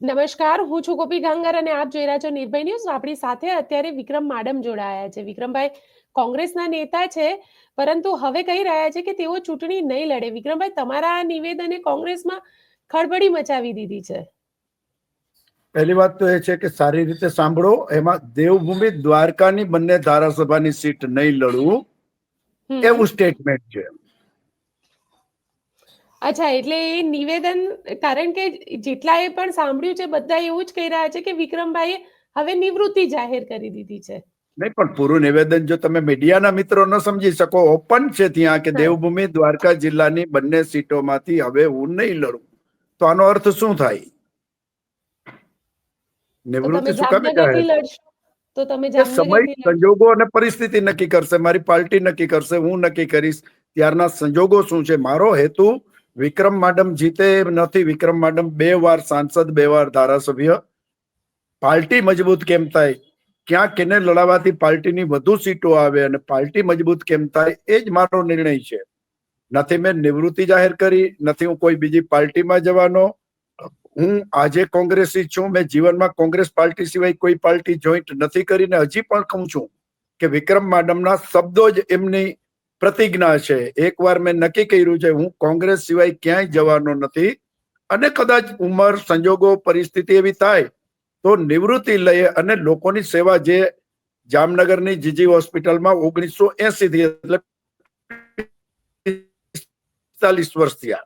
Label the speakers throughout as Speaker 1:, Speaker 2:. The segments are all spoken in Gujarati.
Speaker 1: નમસ્કાર હું છું ગોપી ગાંગર અને આપ જોઈ રહ્યા છો નિર્ભય ન્યૂઝ. આપણી સાથે અત્યારે વિક્રમ માડમ જોડાયા છે. વિક્રમભાઈ કોંગ્રેસના નેતા છે પરંતુ હવે કહી રહ્યા છે કે તેઓ ચૂંટણી નહીં લડે. વિક્રમભાઈ તમારા આ નિવેદને કોંગ્રેસમાં ખળબળી મચાવી દીધી છે.
Speaker 2: પહેલી વાત તો એ છે કે સારી રીતે સાંભળો. એમાં દેવભૂમિ દ્વારકાની બંને ધારાસભાની સીટ નહીં લડવું. એવું સ્ટેટમેન્ટ છે.
Speaker 1: અચ્છા એટલે એ નિવેદન કારણ કે જેટલાએ પણ સાંભળ્યું છે બધા એવું જ કહી રહ્યા છે કે વિક્રમભાઈએ હવે નિવૃત્તિ જાહેર કરી દીધી છે.
Speaker 2: નહીં પણ પૂરું નિવેદન જો તમે મીડિયાના મિત્રો ન સમજી શકો ઓપન છે ત્યાં કે દેવભૂમિ દ્વારકા જિલ્લાની બંને સીટોમાંથી હવે હું નહીં લડું. તો આનો અર્થ શું થાય? નિવૃત્તિ શું કામે
Speaker 1: તો તમે
Speaker 2: સમય સંજોગો અને પરિસ્થિતિ નક્કી કરશે મારી પાર્ટી નક્કી કરશે હું નક્કી કરીશ. ત્યારના સંજોગો શું છે? મારો હેતુ વિક્રમ માડમ જીતે નથી. વિક્રમ માડમ બે વાર સાંસદ, બે વાર ધારાસભ્ય. પાર્ટી મજબૂત કેમ થાય? ક્યાં કેને લડાવવાથી પાર્ટીની વધુ સીટો આવે અને પાર્ટી મજબૂત કેમ થાય એ જ મારો નિર્ણય છે. નથી મેં નિવૃત્તિ જાહેર કરી, નથી હું કોઈ બીજી પાર્ટીમાં જવાનો. હું આજે કોંગ્રેસી છું. મેં જીવનમાં કોંગ્રેસ પાર્ટી સિવાય કોઈ પાર્ટી જોઈન્ટ નથી કરીને હજી પણ કહું છું કે વિક્રમ માડમના શબ્દો જ એમની પ્રતિજ્ઞા છે. એકવાર મેં નક્કી કર્યું છે, હું કોંગ્રેસ સિવાય ક્યાંય જવાનો નથી અને કદાચ ઉંમર, સંજોગો, પરિસ્થિતિ એવી થાય તો નિવૃત્તિ લઈએ અને લોકોની સેવા જે જામનગરની જીજી હોસ્પિટલમાં ઓગણીસો એસી એટલે પિસ્તાલીસ વર્ષ થયા.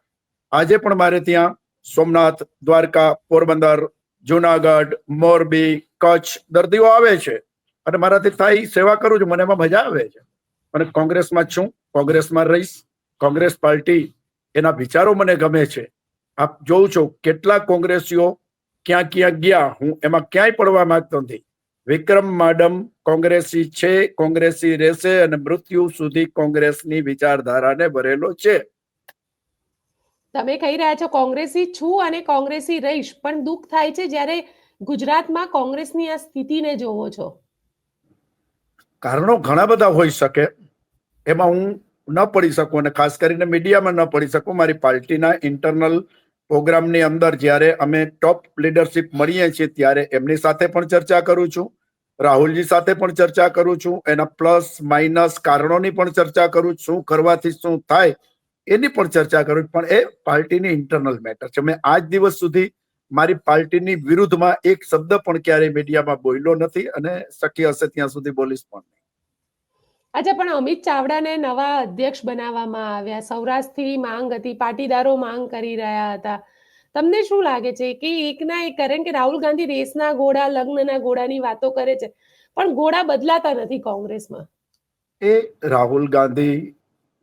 Speaker 2: આજે પણ મારે ત્યાં સોમનાથ, દ્વારકા, પોરબંદર, જુનાગઢ, મોરબી, કચ્છ દર્દીઓ આવે છે અને મારાથી થાય, સેવા કરું છું, મને એમાં મજા આવે છે. અને કોંગ્રેસમાં છું કોંગ્રેસમાં રહીશ. કોંગ્રેસ પાર્ટી એના વિચારો મને ગમે છે. આપ જોઉં છો કેટલા કોંગ્રેસીઓ ક્યાં ક્યાં ગયા હું એમાં ક્યાંય પડવા માંગતો નથી. વિક્રમ માડમ કોંગ્રેસી છે કોંગ્રેસી રહેશે અને મૃત્યુ સુધી કોંગ્રેસની વિચારધારાને ભરેલો છે.
Speaker 1: તમે કહી રહ્યા છો કોંગ્રેસી છું અને કોંગ્રેસી રહીશ પણ દુઃખ થાય છે જ્યારે ગુજરાતમાં કોંગ્રેસની આ સ્થિતિને જોવો છો.
Speaker 2: કારણો ઘણા બધા હોઈ શકે. એમાં હું ન પડી શકું અને ખાસ કરીને મીડિયામાં ન પડી શકું. મારી પાર્ટીના ઇન્ટરનલ પ્રોગ્રામની અંદર જ્યારે અમે ટોપ લીડરશિપ મળીએ છીએ ત્યારે એમની સાથે પણ ચર્ચા કરું છું. રાહુલજી સાથે પણ ચર્ચા કરું છું. એના પ્લસ માઇનસ કારણોની પણ ચર્ચા કરું છું. કરવાથી શું થાય એની પણ ચર્ચા કરું. પણ એ પાર્ટીની ઇન્ટરનલ મેટર છે. મેં આજ દિવસ સુધી મારી પાર્ટીની વિરુદ્ધમાં એક શબ્દ પણ ક્યારેય મીડિયામાં બોલ્યો નથી અને શક્ય હશે ત્યાં સુધી બોલીશ પણ નહીં.
Speaker 1: અચ્છા પણ અમિત ચાવડાને નવા અધ્યક્ષ બનાવવામાં આવ્યા. સૌરાષ્ટ્રથી માંગ હતી, પાટીદારો માંગ કરી રહ્યા હતા. તમને શું લાગે છે કે એકના એક કારણ કે રાહુલ ગાંધી રેસના ઘોડા, લગ્નના ઘોડાની વાતો કરે છે, પણ ઘોડા બદલાતા નથી કોંગ્રેસમાં?
Speaker 2: એ રાહુલ ગાંધી,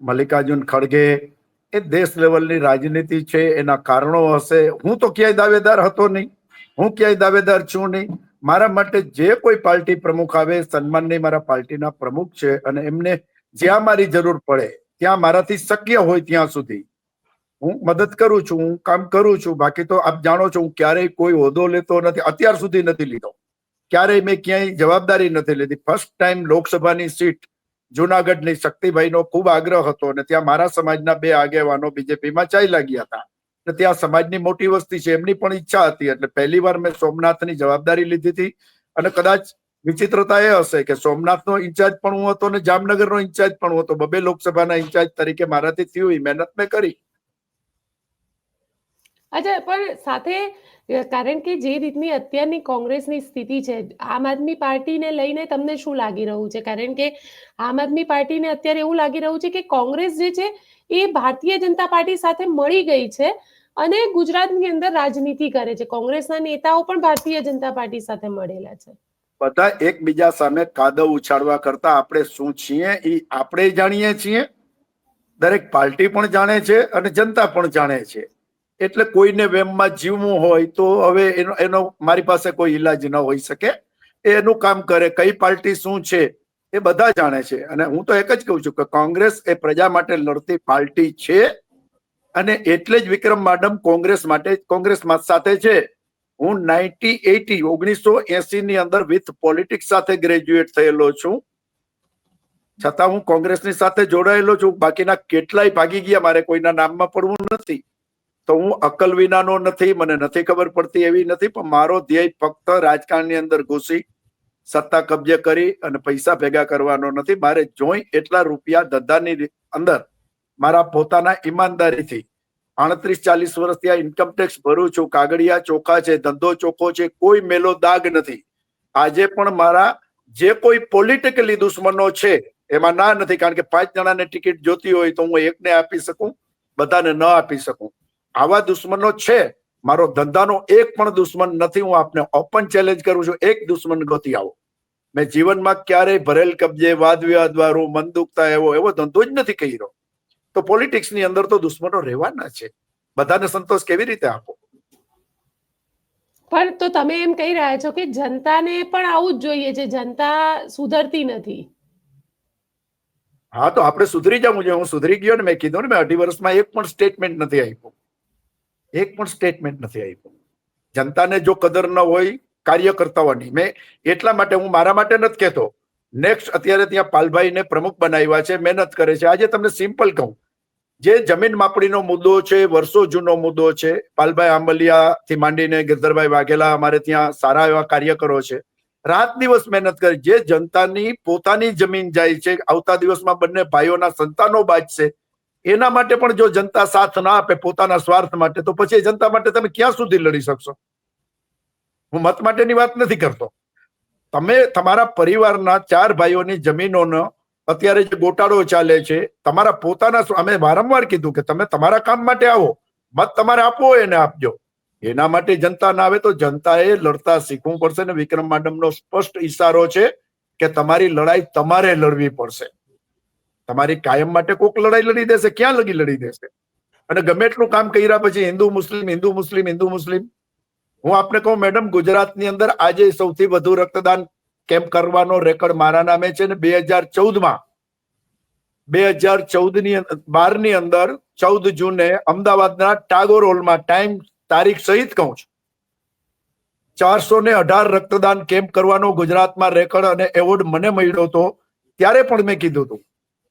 Speaker 2: મલ્લિકાર્જુન ખડગે એ દેશ લેવલની રાજનીતિ છે, એના કારણો હશે. હું તો ક્યાંય દાવેદાર હતો નહીં. હું ક્યાંય દાવેદાર છું નહીં. મારા માટે જે કોઈ પાર્ટી પ્રમુખ આવે સન્માનની મારા પાર્ટીના પ્રમુખ છે અને એમને જ્યાં મારી જરૂર પડે, ત્યાં મારાથી શક્ય હોય ત્યાં સુધી. હું મદદ કરું છું, હું કામ કરું છું, બાકી તો આપ જાણો છો હું ક્યારેય કોઈ હોદ્દો લેતો નથી, અત્યાર સુધી નથી લીધો. ક્યારેય મેં ક્યાંય જવાબદારી નથી લીધી. ફર્સ્ટ ટાઈમ લોકસભાની સીટ, જુનાગઢની શક્તિભાઈનો ખૂબ આગ્રહ હતો અને ત્યાં મારા સમાજના બે આગેવાનો બીજેપીમાં ચાલ્યા ગયા હતા. અને ત્યાં સમાજની મોટી વસ્તી છે, એમની પણ ઈચ્છા હતી. એટલે પહેલી વાર મેં સોમનાથની જવાબદારી લીધી હતી. અને કદાચ વિચિત્રતા એ હશે કે સોમનાથનો ઇન્ચાર્જ પણ હું હતો અને જામનગરનો ઇન્ચાર્જ પણ હું હતો. બબે લોકસભાના ઇન્ચાર્જ તરીકે મારાથી થયું મહેનત મેં કરી.
Speaker 1: અચ્છા, પણ સાથે કારણ કે જે રીતની અત્યારની કોંગ્રેસની સ્થિતિ છે, આમ આદમી પાર્ટીને લઈને તમને શું લાગી રહ્યું છે? કારણ કે આમ આદમી પાર્ટીને અત્યારે એવું લાગી રહ્યું છે કે કોંગ્રેસ જે છે, એ ભારતીય જનતા પાર્ટી સાથે મળી ગઈ છે. અને ગુજરાતની અંદર રાજનીતિ કરે છે. કોંગ્રેસના નેતાઓ પણ ભારતીય જનતા પાર્ટી સાથે મળેલા છે.
Speaker 2: બધા એકબીજા સામે કાદવ ઉછાળવા કરતા આપણે શું છીએ એ આપણે જાણીએ છીએ. દરેક પાર્ટી પણ જાણે છે અને જનતા પણ જાણે છે. એટલે કોઈને વેમમાં જીવવું હોય તો હવે એનો એનો મારી પાસે કોઈ ઈલાજ ન હોઈ શકે. એનું કામ કરે, કઈ પાર્ટી શું છે એ બધા જાણે છે. અને હું તો એક જ કહું છું કે કોંગ્રેસ એ પ્રજા માટે લડતી પાર્ટી છે. અને એટલે જ વિક્રમ માડમ કોંગ્રેસ માટે, કોંગ્રેસ સાથે છે. હું નાઇન્ટી એટી ઓગણીસો એસી ની અંદર વિથ પોલિટિક્સ સાથે ગ્રેજ્યુએટ થયેલો છું. છતાં હું કોંગ્રેસની સાથે જોડાયેલો છું. બાકીના કેટલાય ભાગી ગયા. મારે કોઈના નામમાં પડવું નથી. તો હું અકલ વિનાનો નથી. મને નથી ખબર પડતી એવી નથી. પણ મારો ધ્યેય ફક્ત રાજકારણની અંદર ઘૂસી, સત્તા કબજે કરી અને પૈસા ભેગા કરવાનો નથી. મારે જોઈ એટલા રૂપિયા ધંધાની અંદર મારા પોતાના ઈમાનદારીથી. આડત્રીસ, ચાલીસ વર્ષથી આ ઇન્કમ ટેક્સ ભરું છું. કાગળિયા ચોખા છે, ધંધો ચોખ્ખો છે, કોઈ મેલો દાગ નથી. આજે પણ મારા જે કોઈ પોલિટિકલી દુશ્મનો છે, એમાં ના નથી, કારણ કે પાંચ જણાને ટિકિટ જોતી હોય તો હું એકને આપી શકું, બધાને ન આપી શકું. આવા દુશ્મનો છે, મારો ધંધાનો એક પણ દુશ્મન નથી, હું આપને ઓપન ચેલેન્જ કરું છું, એક દુશ્મન ગોતી આવો. મેં જીવનમાં ક્યારેય ભરેલ કબજે, વાદ વિવાદ વાળું મન દુખતા એવો એવો ધંધો જ નથી કર્યો. તો પોલિટિક્સની અંદર તો દુશ્મનો રહેવાના છે. બધાને સંતોષ કેવી રીતે આપો?
Speaker 1: પણ તો તમે એમ કહી રહ્યા છો કે જનતાને પણ આવું જ જોઈએ છે જનતા સુધરતી નથી.
Speaker 2: હા તો આપણે સુધરી જવું જોઈએ હું સુધરી ગયો ને મેં કીધું ને મેં અઢી વર્ષમાં એક પણ સ્ટેટમેન્ટ નથી આપ્યું. એક પણ સ્ટેટમેન્ટ નથી આપ્યું. જનતાને જો કદર ન હોય કાર્યકર્તાઓની મેં એટલા માટે હું મારા માટે નથી કહેતો. નેક્સ્ટ અત્યારે ત્યાં પાલભાઈને પ્રમુખ બનાવ્યા છે મહેનત કરે છે. આજે તમને સિમ્પલ કહું. જે જમીન માપણીનો મુદ્દો છે, વર્ષો જૂનો મુદ્દો છે. પાલભાઈ આંબલિયા થી માંડીને ગિરધરભાઈ વાઘેલા અમારે ત્યાં સારા એવા કાર્યકરો છે. રાત દિવસ મહેનત કરે. જે જનતાની પોતાની જમીન જાય છે, આવતા દિવસમાં બંને ભાઈઓના સંતાનો બાજશે એના માટે પણ જો જનતા સાથ ના આપે પોતાના સ્વાર્થ માટે, તો પછી જનતા માટે તમે ક્યાં સુધી લડી શકશો? હું મત માટેની વાત નથી કરતો. તમે તમારા પરિવારના ચાર ભાઈઓની જમીનોનો અત્યારે જે ગોટાળો ચાલે છે, તમારા પોતાના અમે વારંવાર કીધું કે તમે તમારા કામ માટે આવો, મત તમારે આપવો એને આપજો. એના માટે જનતા ના આવે તો જનતાએ લડતા શીખવું પડશે ને વિક્રમ માડમનો સ્પષ્ટ ઈશારો છે કે તમારી લડાઈ તમારે લડવી પડશે. તમારી કાયમ માટે કોક લડાઈ લડી દેશે, ક્યાં લગી લડી દેશે? અને ગમે એટલું કામ કર્યા પછી હિન્દુ, મુસ્લિમ હિન્દુ મુસ્લિમ હિન્દુ, મુસ્લિમ. હું આપને કહું, મેડમ, ગુજરાતની અંદર આજે સૌથી વધુ રક્તદાન કેમ્પ કરવાનો રેકોર્ડ મારા નામે છે ને બે હજાર ચૌદમાં? બે હજાર ચૌદની બારની અંદર ચૌદ જૂને અમદાવાદના ટાગોર હોલમાં ટાઈમ, તારીખ સહિત કહું છું. ચારસો ને અઢાર રક્તદાન કેમ્પ કરવાનો ગુજરાતમાં રેકોર્ડ અને એવોર્ડ મને મળ્યો હતો, ત્યારે પણ મેં કીધું હતું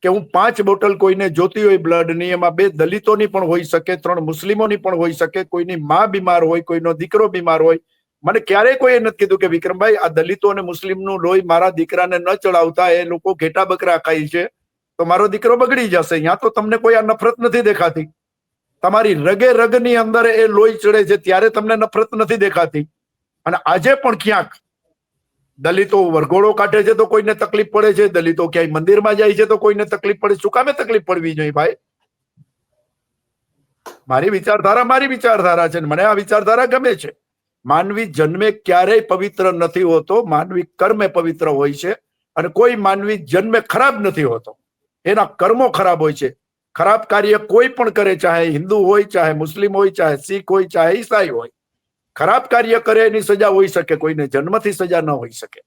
Speaker 2: કે હું પાંચ બોટલ કોઈને જોતી હોય બ્લડની, એમાં બે દલિતોની પણ હોઈ શકે, ત્રણ મુસ્લિમોની પણ હોઈ શકે, કોઈની મા બીમાર હોય, કોઈનો દીકરો બીમાર હોય મને ક્યારેય કોઈ નથી કીધું કે વિક્રમભાઈ, આ દલિતો અને મુસ્લિમનું લોહી મારા દીકરાને ન ચડાવતા, એ લોકો ઘેટા બકરા ખાય છે. તો મારો દીકરો બગડી જશે. અહીંયા તો તમને કોઈ આ નફરત નથી દેખાતી. તમારી રગે રગની અંદર એ લોહી ચડે છે, ત્યારે તમને નફરત નથી દેખાતી. અને આજે પણ ક્યાંક દલિતો વરઘોડો કાઢે છે તો કોઈને તકલીફ પડે છે, દલિતો ક્યાંય મંદિરમાં જાય છે તો કોઈને તકલીફ પડે શું કામે તકલીફ પડવી જોઈએ ભાઈ? મારી વિચારધારા મારી વિચારધારા છે મને આ વિચારધારા ગમે છે. માનવી જન્મે ક્યારેય પવિત્ર નથી હોતો, માનવી કર્મે પવિત્ર હોય છે અને કોઈ માનવી જન્મે ખરાબ નથી હોતો. એના કર્મો ખરાબ હોય છે. ખરાબ કાર્ય કોઈ પણ કરે, ચાહે હિન્દુ હોય, ચાહે મુસ્લિમ હોય, ચાહે શીખ હોય, ચાહે ઈસાઈ હોય. ખરાબ કાર્ય કરે એની સજા હોઈ શકે, કોઈને જન્મથી સજા ન હોઈ શકે.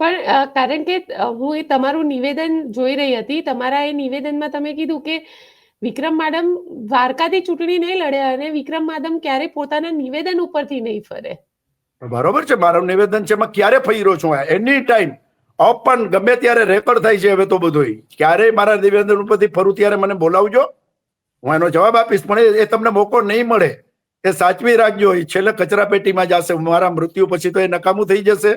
Speaker 1: પણ કારણ કે હું એ તમારું નિવેદન જોઈ રહી હતી. તમારા એ નિવેદનમાં તમે કીધું કે વિક્રમ માડમ દ્વારકાથી ચૂંટણી નહીં લડે અને વિક્રમ માડમ ક્યારે પોતાના નિવેદન ઉપરથી નહીં ફરે?
Speaker 2: બરોબર છે, મારું નિવેદન છે, એમાં ક્યારે ફર્યો છું એની ટાઈમ ઓપન ગમે ત્યારે રેકોર્ડ થાય છે હવે તો બધું ક્યારે મારા નિવેદન ઉપરથી ફરું ત્યારે મને બોલાવજો. હું એનો જવાબ આપીશ, પણ એ- તમને મોકો નહીં મળે. એ સાચવી રાખજો, એ છેલ્લે કચરા પેટીમાં જશે, મારા મૃત્યુ પછી તો એ નકામું થઈ જશે.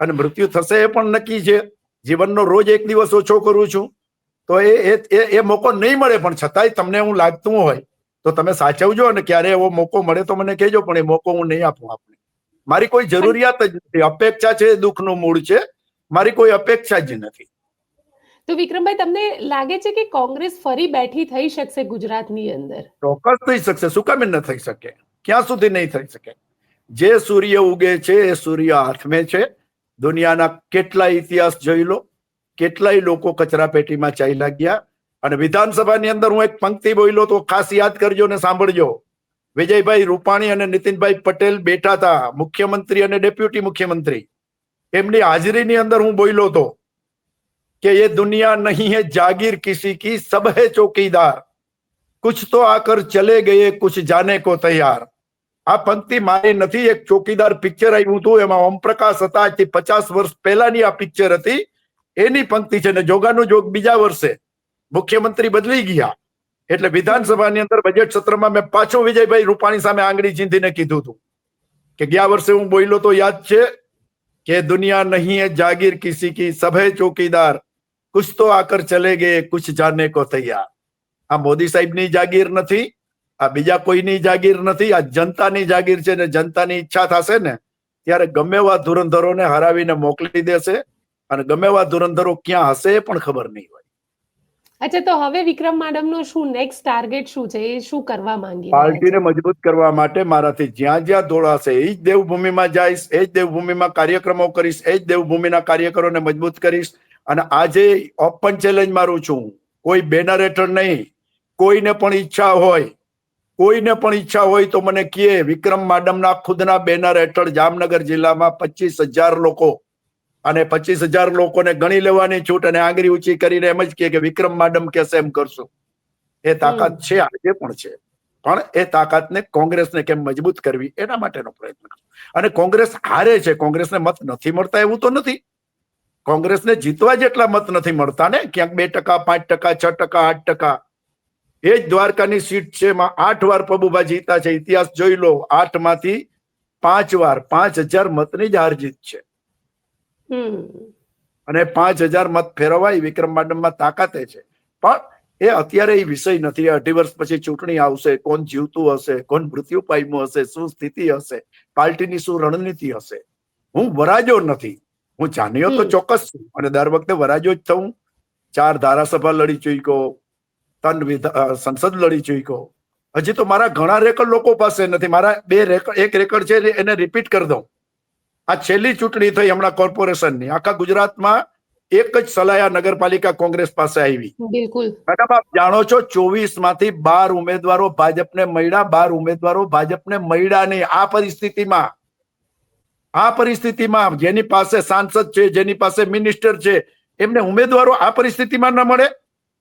Speaker 2: અને મૃત્યુ થશે એ પણ નક્કી છે. જીવનનો રોજ એક દિવસ ઓછો કરું છું. તો એ એ- એ મોકો નહીં મળે પણ છતાંય તમને હું લાગતું હોય તો તમે સાચવજો અને ક્યારે એવો મોકો મળે તો મને કહેજો પણ એ મોકો હું નહીં આપું આપને. મારી કોઈ જરૂરિયાત જ નથી. અપેક્ષા છે એ દુઃખનું મૂળ છે. મારી કોઈ અપેક્ષા જ નથી.
Speaker 1: તો વિક્રમભાઈ તમને લાગે છે કે કોંગ્રેસ ફરી બેઠી થઈ શકશે ગુજરાતની અંદર?
Speaker 2: ચોક્કસ થઈ શકશે. શું કામ ન થઈ શકે? ક્યાં સુધી નહીં થઈ શકે? જે સૂર્ય ઉગે છે એ સૂર્ય હાથમે છે. દુનિયાના કેટલા ઇતિહાસ જોઈ લો. કેટલાય લોકો કચરા પેટીમાં ચાલ્યા ગયા. અને વિધાનસભાની અંદર હું એક પંક્તિ બોલ્યો તો ખાસ યાદ કરજો ને સાંભળજો. વિજયભાઈ રૂપાણી અને નીતિનભાઈ પટેલ બેઠા હતા, મુખ્યમંત્રી અને ડેપ્યુટી મુખ્યમંત્રી. એમની હાજરીની અંદર હું બોલ્યો હતો કે એ દુનિયા નહીં હે જાગીર કિસી કી, સબ હે ચોકીદાર. કુછ તો આકર ચલે ગયે, કુછ જાને કો તૈયાર. આ પંક્તિ મારી નથી, એક ચોકીદાર પિક્ચર આવ્યું હતું, એમાં ઓમ પ્રકાશ હતા આજથી પચાસ વર્ષ પહેલાની આ પિક્ચર હતી. એની પંક્તિ છે ને જોગાનું જોગ બીજા વર્ષે મુખ્યમંત્રી બદલી ગયા. એટલે વિધાનસભાની અંદર બજેટ સત્રમાં મેં પાછો વિજયભાઈ રૂપાણી સામે આંગળી ચીંધીને કીધું હતું કે ગયા વર્ષે હું બોલ્યો તો યાદ છે કે દુનિયા નહીં જાગીર કિસી કી, સભે ચોકીદાર. કુછ તો આકર ચલે ગયે, કુછ જાને કો તૈયાર. આ મોદી સાહેબની જાગીર નથી, આ બીજા કોઈની જાગીર નથી, આ જનતાની જાગીર છે ને જનતાની ઈચ્છા થશે ને, ત્યારે ગમે એવા ધુરંધરોને હરાવીને મોકલી દેશે અને ગમે એવા ધુરંધરો ક્યાં હશે એ પણ ખબર નહીં હોય.
Speaker 1: અચ્છા તો હવે વિક્રમ માડમનો શું નેક્સ્ટ ટાર્ગેટ શું છે? એ શું કરવા માંગી
Speaker 2: પાર્ટીને મજબૂત કરવા માટે મારાથી જ્યાં જ્યાં દોડાશે એ જ દેવભૂમિમાં જઈશ એ જ દેવભૂમિમાં કાર્યક્રમો કરીશ એ જ દેવભૂમિના કાર્યકરોને મજબૂત કરીશ. અને આજે ઓપન ચેલેન્જ મારું છું. કોઈ બેનર હેઠળ નહીં. કોઈને પણ ઈચ્છા હોય કોઈને પણ ઈચ્છા હોય તો મને કહે વિક્રમ માડમના ખુદના બેનર હેઠળ જામનગર જિલ્લામાં પચીસ હજાર લોકો અને પચીસ હજાર લોકોને ગણી લેવાની છૂટ અને આંગળી ઊંચી કરીને એમ જ કહે કે વિક્રમ માડમ કે એમ કરશું. એ તાકાત છે આજે પણ છે. પણ એ તાકાતને કોંગ્રેસને કેમ મજબૂત કરવી? એના માટેનો પ્રયત્ન અને કોંગ્રેસ હારે છે. કોંગ્રેસને મત નથી મળતા એવું તો નથી. કોંગ્રેસને જીતવા જેટલા મત નથી મળતા ને ક્યાંક બે ટકા પાંચ ટકા છ ટકા આઠ ટકા. એ જ દ્વારકાની સીટ છે એમાં આઠ વાર પબુભા જીતા છે. ઇતિહાસ જોઈ લો આઠમાંથી પાંચ વાર પાંચ હજાર મતની જ હાર જીત છે. અને પાંચ હજાર મત ફેરવાય વિક્રમ માંડમમાં તાકાતે છે. પણ એ અત્યારે એ વિષય નથી. અઢી વર્ષ પછી ચૂંટણી આવશે કોણ જીવતું હશે કોણ મૃત્યુ પામ્યું હશે શું સ્થિતિ હશે પાર્ટીની શું રણનીતિ હશે. હું વરાજો નથી. હું જાણ્યો તો ચોક્કસ છું. અને દર વખતે વરાજો જ થઉં. ચાર ધારાસભા લડી ચૂક્યો ત્રણ સંસદ લડી ચૂક્યો. હજી તો મારા ઘણા રેકર્ડ લોકો પાસે નથી. મારા બે રેકર્ડ એક રેકર્ડ છે એને રિપીટ કરી દઉં. આ છેલ્લી ચૂંટણી થઈ હમણાં કોર્પોરેશનની. આખા ગુજરાતમાં એક જ સલાયા નગરપાલિકા કોંગ્રેસ પાસે આવી.
Speaker 1: બિલકુલ.
Speaker 2: મેડમ આપ જાણો છો ચોવીસમાંથી બાર ઉમેદવારો ભાજપને મળ્યા બાર ઉમેદવારો ભાજપને મળ્યા નહીં. આ પરિસ્થિતિમાં આ પરિસ્થિતિમાં જેની પાસે સાંસદ છે જેની પાસે મિનિસ્ટર છે એમને ઉમેદવારો આ પરિસ્થિતિમાં ન મળે?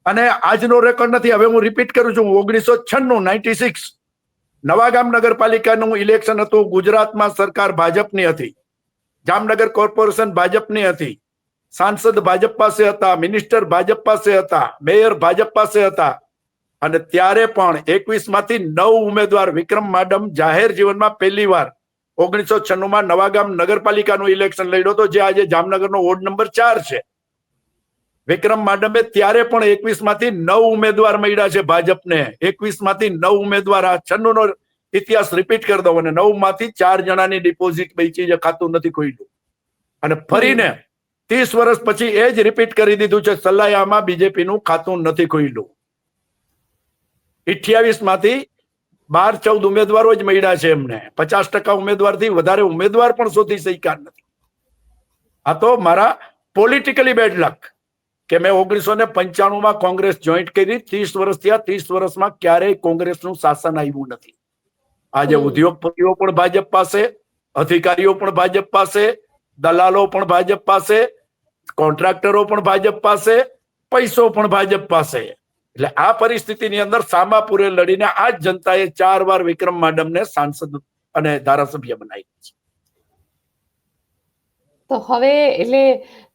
Speaker 2: અને આજનો રેકોર્ડ નથી. હવે હું રિપીટ કરું છું. ઓગણીસો છન્નું નાઇન્ટી સિક્સ નવાગામ નગરપાલિકાનું ઇલેક્શન હતું. ગુજરાતમાં સરકાર ભાજપની હતી. જામનગર કોર્પોરેશન ભાજપની હતી. સાંસદ ભાજપ પાસે હતા, મિનિસ્ટર ભાજપ પાસે હતા, મેયર ભાજપ પાસે હતા. અને ત્યારે પણ એકવીસમાંથી નવ ઉમેદવાર વિક્રમ માડમ જાહેર જીવનમાં પહેલી વાર ઓગણીસો છન્નું માં નવાગામ નગરપાલિકાનું ઇલેક્શન લડ્યો હતો, જે આજે જામનગરનો વોર્ડ નંબર ચાર છે. વિક્રમ માડમે ત્યારે પણ એકવીસમાંથી નવ ઉમેદવાર મળ્યા છે ભાજપને. એકવીસમાંથી નવ ઉમેદવાર આ છન્નું નો ઇતિહાસ રિપીટ કરી દઉં અને નવમાંથી ચાર જણાની ડિપોઝિટ બેચી જે ખાતું નથી ખોલ્યું અને ફરીને ત્રીસ વર્ષ પછી એ જ રિપીટ કરી દીધું છે સલાયામાં બીજેપી નું ખાતું નથી ખોલ્યું અઠ્યાવીસમાંથી બાર ચૌદ ઉમેદવારો જ મળ્યા છે એમને. પચાસ ટકા ઉમેદવારથી વધારે ઉમેદવાર પણ શોધી શક્યા નથી. આ તો મારા પોલિટિકલી બેડ લક કે મેં ઓગણીસો ને પંચાણું માં કોંગ્રેસ જોઈન્ટ કરી ત્રીસ વર્ષ થયા ત્રીસ વર્ષમાં ક્યારેય કોંગ્રેસનું શાસન આવ્યું નથી. આજે ઉદ્યોગપતિઓ પણ ભાજપ પાસે અધિકારીઓ પણ ભાજપ પાસે દલાલો પણ ભાજપ પાસે કોન્ટ્રાક્ટરો પણ ભાજપ પાસે પૈસો પણ ભાજપ પાસે. એટલે આ પરિસ્થિતિની અંદર સામાપુરે લડીને આ જ જનતાએ ચાર વાર વિક્રમ માડમને સાંસદ અને ધારાસભ્ય બનાવી છે.
Speaker 1: તો હવે એટલે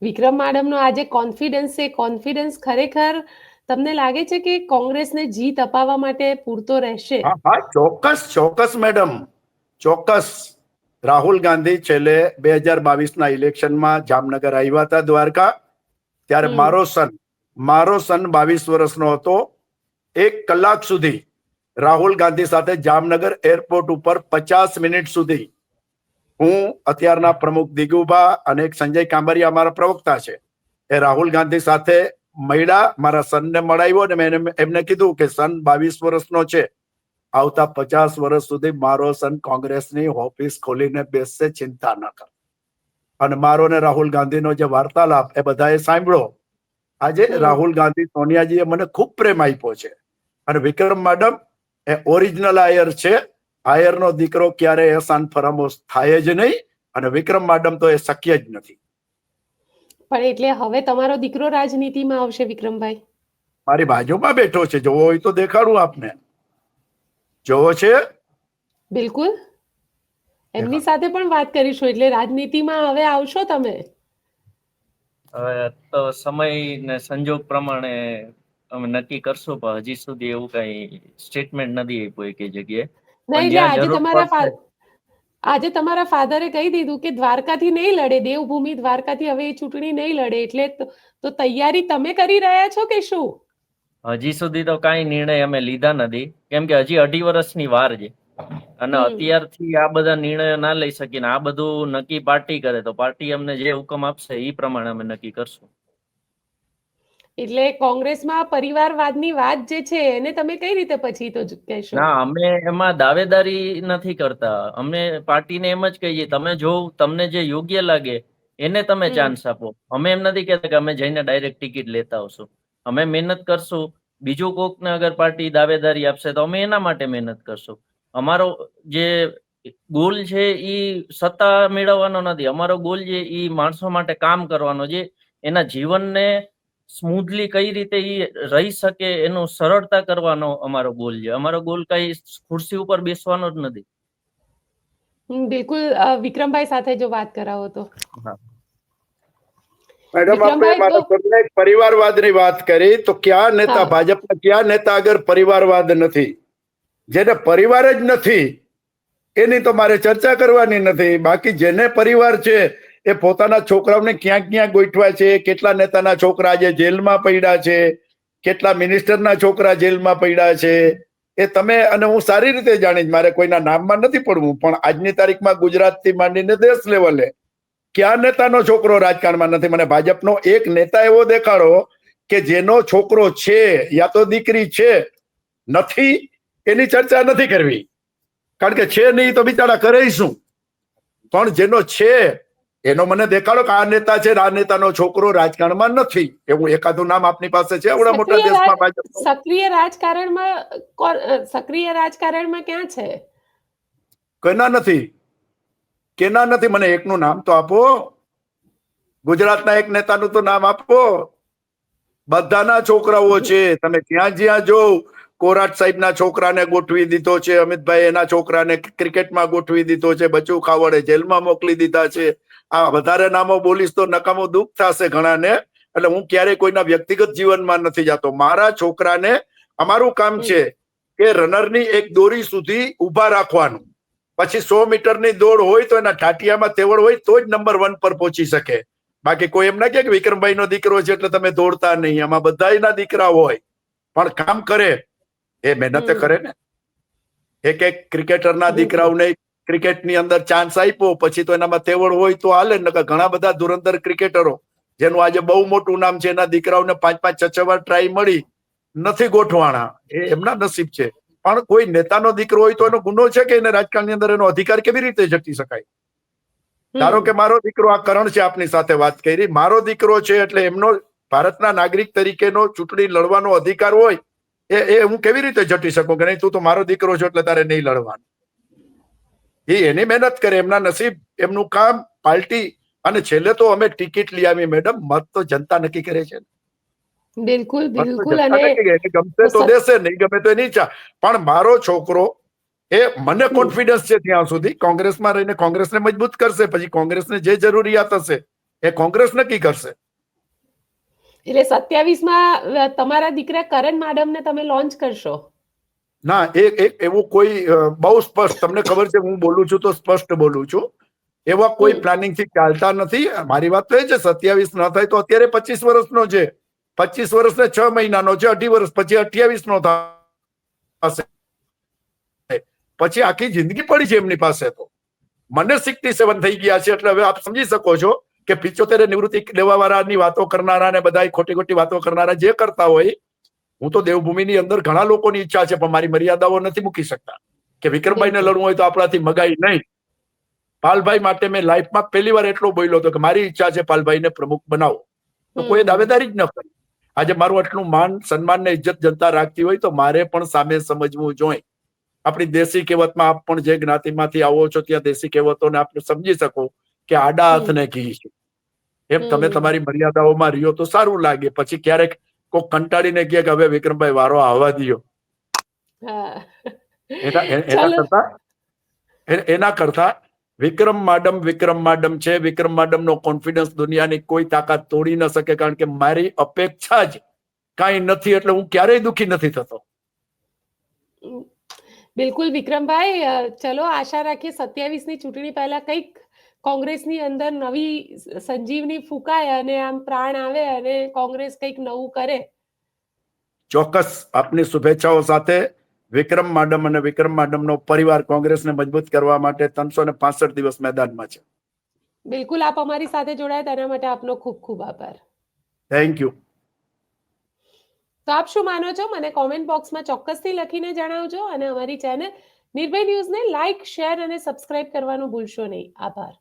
Speaker 1: વિક્રમ માડમનો આજે કોન્ફિડન્સ એ કોન્ફિડન્સ ખરેખર તમને લાગે છે કે કોંગ્રેસને જીત અપાવવા માટે પૂરતો રહેશે?
Speaker 2: હા ચોક્કસ ચોક્કસ મેડમ. ચોક્કસ. રાહુલ ગાંધી છેલ્લે બે હજાર બાવીસના ઇલેક્શનમાં જામનગર આવ્યા હતા દ્વારકા. ત્યારે મારો સન મારો સન બાવીસ વર્ષનો હતો. એક કલાક સુધી રાહુલ ગાંધી સાથે જામનગર એરપોર્ટ ઉપર પચાસ મિનિટ સુધી. હું અત્યારના પ્રમુખ દિગુભા અને સંજય કાંબરિયા અમારા પ્રવક્તા છે. એ રાહુલ ગાંધી સાથે મળ્યા મારા સનને મળાવ્યો ને મેં એમને કીધું કે સન બાવીસ વર્ષનો છે. આવતા પચાસ વર્ષ સુધી મારો સન કોંગ્રેસની ઓફિસ ખોલીને બેસશે ચિંતા ન કર. અને મારો ને રાહુલ ગાંધીનો જે વાર્તાલાપ એ બધાએ સાંભળ્યો આજે રાહુલ ગાંધી સોનિયાજીએ મને ખૂબ પ્રેમ આપ્યો છે. અને વિક્રમ મેડમ એ ઓરિજિનલ આયર છે. આયરનો દીકરો ક્યારે એહસાન ફરામોશ થાય જ નહીં. અને વિક્રમ મેડમ તો એ શક્ય જ નથી.
Speaker 1: પણ એટલે હવે તમારો દીકરો રાજનીતિમાં આવશે વિક્રમભાઈ.
Speaker 2: મારી બાજુમાં બેઠો છે. જોવો હોય તો દેખાડું આપને. જોવો છે?
Speaker 1: બિલકુલ. એમની સાથે પણ વાત કરીશું. એટલે રાજનીતિમાં હવે આવશો તમે?
Speaker 3: હવે તો સમય ને સંજોગ પ્રમાણે અમે નક્કી કરશું પણ હજી સુધી એવું કઈ સ્ટેટમેન્ટ નથી આપ્યું કે જગ્યાએ.
Speaker 1: નહીં એટલે આજે તમારા આજે તમારા ફાધરે કહી દીધું કે દ્વારકાથી નહીં લડે દેવભૂમિ દ્વારકાથી હવે એ ચૂંટણી નહીં લડે એટલે તો તૈયારી તમે કરી રહ્યા છો કે શું?
Speaker 3: હજી સુધી તો કાંઈ નિર્ણય અમે લીધા નથી. કેમ કે હજી અઢી વર્ષની વાર છે. અને. અત્યારથી આ બધા નિર્ણયો ના લઈ શકીને આ બધું નક્કી પાર્ટી કરે તો પાર્ટી અમને જે હુકમ આપશે એ પ્રમાણે અમે નક્કી કરશું.
Speaker 1: એટલે કોંગ્રેસમાં પરિવારવાદની વાત જે છે એને તમે કઈ રીતે પછી તો કહેશો?
Speaker 3: ના અમે એમાં દાવેદારી નથી કરતા. અમે પાર્ટીને એમ જ કહીએ તમે જો તમને જે યોગ્ય લાગે એને તમે ચાન્સ આપો. અમે એમ નથી કહેતા કે અમે જઈને ડાયરેક્ટ ટિકિટ લેતા આવશું. અમે મહેનત કરશું. બીજું કોકને અગર પાર્ટી દાવેદારી આપશે તો અમે એના માટે મહેનત કરશું. અમારો જે ગોલ છે એ સત્તા મેળવવાનો નથી. અમારો ગોલ છે એ માણસો માટે કામ કરવાનો છે. એના જીવનને સ્મૂથલી કઈ રીતે એ રહી શકે એનો સરળતા કરવાનો અમારો ગોલ છે. અમારો ગોલ કઈ ખુરશી ઉપર બેસવાનો જ નથી.
Speaker 1: બિલકુલ વિક્રમભાઈ સાથે જો વાત કરાવો તો.
Speaker 2: મેડમ આપણે મારા સરના પરિવારવાદની વાત કરી તો કયા નેતા. ભાજપના કયા નેતા આગળ પરિવારવાદ નથી? જેને પરિવાર જ નથી એની તો મારે ચર્ચા કરવાની નથી. બાકી જેને પરિવાર છે એ પોતાના છોકરાઓને ક્યાં ક્યાં ગોઠવા છે, કેટલા નેતાના છોકરા આજે જેલમાં પડ્યા છે, કેટલા મિનિસ્ટરના છોકરા જેલમાં પડ્યા છે, એ તમે, અને હું સારી રીતે જાણીશ, મારે કોઈના નામમાં નથી પડવું, પણ આજની તારીખમાં ગુજરાતથી માંડીને દેશ લેવલે, ક્યાં નેતાનો છોકરો રાજકારણમાં નથી? મને ભાજપનો એક નેતા એવો દેખાડો કે જેનો છોકરો છે, યા તો દીકરી છે, નથી, એની ચર્ચા નથી કરવી. કારણ કે છે નહીં તો બિચારા કરે શું? પણ જેનો છે એનો મને દેખાડો કે આ નેતા છે આ નેતાનો છોકરો રાજકારણમાં નથી. એવું એકાદું નામ આપની પાસે છે આવડા મોટા દેશમાં ભાજપ
Speaker 1: સક્રિય રાજકારણમાં સક્રિય રાજકારણમાં ક્યાં છે?
Speaker 2: કેના નથી. કેના નથી? મને એકનું નામ તો આપો. ગુજરાતના એક નેતાનું તો નામ આપો. બધાના છોકરાઓ છે. તમે જ્યાં જ્યાં જો કોરાટ સાહેબના છોકરાને ગોઠવી દીધો છે અમિતભાઈ એના છોકરાને ક્રિકેટમાં ગોઠવી દીધો છે બચુ ખાવડે જેલમાં મોકલી દીધા છે. આ વધારે નામો બોલીશ તો નકામો દુઃખ થશે ઘણાને. એટલે હું ક્યારેય કોઈના વ્યક્તિગત જીવનમાં નથી જતો. મારા છોકરાને અમારું કામ છે કે રનરની એક દોરી સુધી ઊભા રાખવાનું. પછી સો મીટરની દોડ હોય તો એના ઠાટિયામાં તેવડ હોય તો જ નંબર વન પર પહોંચી શકે. બાકી કોઈ એમ ના કે વિક્રમભાઈ નો દીકરો છે એટલે તમે દોડતા નહીં. આમાં બધાયના દીકરા હોય. પણ કામ કરે. એ મહેનત કરે ને. એક એક ક્રિકેટરના દીકરાઓને ક્રિકેટની અંદર ચાન્સ આપ્યો પછી તો એનામાં તેવડ હોય તો હાલે નકર ઘણા બધા ધુરંધર ક્રિકેટરો જેનું આજે બહુ મોટું નામ છે એના દીકરાઓને પાંચ પાંચ છ છ વાર ટ્રાય મળી નથી ગોઠવાણા. એ એમના નસીબ છે. પણ કોઈ નેતાનો દીકરો હોય તો એનો ગુનો છે કે એને રાજકારણની અંદર એનો અધિકાર કેવી રીતે જટી શકાય? ધારો કે મારો દીકરો આ કરણ છે આપની સાથે વાત કરી. મારો દીકરો છે એટલે એમનો ભારતના નાગરિક તરીકેનો ચૂંટણી લડવાનો અધિકાર હોય એ એ હું કેવી રીતે જટી શકું? કે નહીં તું તો મારો દીકરો છો એટલે તારે નહીં લડવાનું. એ એની મહેનત કરે એમના નસીબ એમનું કામ પાર્ટી અને છેલ્લે તો અમે ટિકિટ લઈ આવી મેડમ. મત તો જનતા નક્કી કરે છે.
Speaker 1: બિલકુલ બિલકુલ અને
Speaker 2: ગમશે તો દેશે નહીં ગમે તો નહીં ચા. પણ મારો છોકરો એ મને કોન્ફિડન્સ છે ત્યાં સુધી. કોંગ્રેસમાં રહીને કોંગ્રેસને મજબૂત કરશે પછી કોંગ્રેસને જે જરૂરિયાત હશે એ કોંગ્રેસ નક્કી કરશે.
Speaker 1: એટલે સત્યાવીસમાં તમારા દીકરા કરણ મેડમ ને તમે લોન્ચ કરશો?
Speaker 2: ના એક એક એવું કોઈ બહુ સ્પષ્ટ તમને ખબર છે હું બોલું છું તો સ્પષ્ટ બોલું છું. એવા કોઈ પ્લાનિંગથી ચાલતા નથી. મારી વાત તો એ છે સત્યાવીસ ન થાય તો અત્યારે પચીસ વર્ષનો છે. પચીસ વર્ષને છ મહિનાનો છે અઢી વર્ષ પછી અઠ્યાવીસ નો થશે. પછી આખી જિંદગી પડી છે એમની પાસે તો. મને સિક્સટી સેવન થઈ ગયા છે એટલે હવે આપ સમજી શકો છો કે પિચોતેર નિવૃત્તિ લેવા વાળાની વાતો કરનારા ને બધા ખોટી ખોટી વાતો કરનારા જે કરતા હોય હું તો દેવભૂમિની અંદર ઘણા લોકોની ઈચ્છા છે પણ મારી મર્યાદાઓ નથી મૂકી શકતા. કે વિક્રમભાઈને લડવું હોય તો આપણાથી મગાઈ નહીં. પાલભાઈ માટે મેં લાઈફમાં પહેલી વાર એટલો બોલ્યો હતો કે મારી ઈચ્છા છે પાલભાઈને પ્રમુખ બનાવો. તો કોઈ દાવેદારી જ ન કરી. આજે મારું આટલું માન સન્માન ને ઇજ્જત જનતા રાખતી હોય તો મારે પણ સામે સમજવું જોઈએ. આપણી દેશી કહેવતમાં આપ પણ જે જ્ઞાતિમાંથી આવો છો ત્યાં દેશી કહેવતોને આપણે સમજી શકો કે આડા. હાથને ઘી છે. એમ તમે. તમારી મર્યાદાઓમાં રહ્યો તો સારું લાગે. પછી ક્યારેક કોક કંટાળીને કહે કે હવે વિક્રમભાઈ વારો આવવા
Speaker 1: દો
Speaker 2: એના એના કરતા એના કરતા વિક્રમ માડમ વિક્રમ માડમ છે. વિક્રમ માડમ નો કોન્ફિડન્સ દુનિયાની કોઈ તાકાત તોડી ન શકે કારણ કે મારી અપેક્ષા જ કાંઈ નથી એટલે હું ક્યારેય દુઃખી નથી થતો.
Speaker 1: બિલકુલ વિક્રમભાઈ ચલો આશા રાખીએ સત્યાવીસની ચૂંટણી પહેલા કંઈક કોંગ્રેસની અંદર નવી સંજીવની ફૂંકાય અને આમ પ્રાણ આવે અને કોંગ્રેસ કંઈક નવું કરે.
Speaker 2: ચોક્કસ આપની શુભેચ્છાઓ સાથે વિક્રમ માડમ અને વિક્રમ માડમનો પરિવાર કોંગ્રેસને મજબૂત કરવા માટે ત્રણસો ને પાસઠ દિવસ મેદાનમાં છે.
Speaker 1: બિલકુલ આપ અમારી સાથે જોડાયા તેના માટે આપનો ખૂબ ખૂબ આભાર.
Speaker 2: થેન્ક યુ
Speaker 1: તો આપ શું માનો છો? મને કોમેન્ટ બોક્સમાં ચોક્કસથી લખીને જણાવજો અને અમારી ચેનલ નિર્ભય ન્યૂઝને લાઇક શેર અને સબસ્ક્રાઇબ કરવાનું ભૂલશો નહીં. આભાર.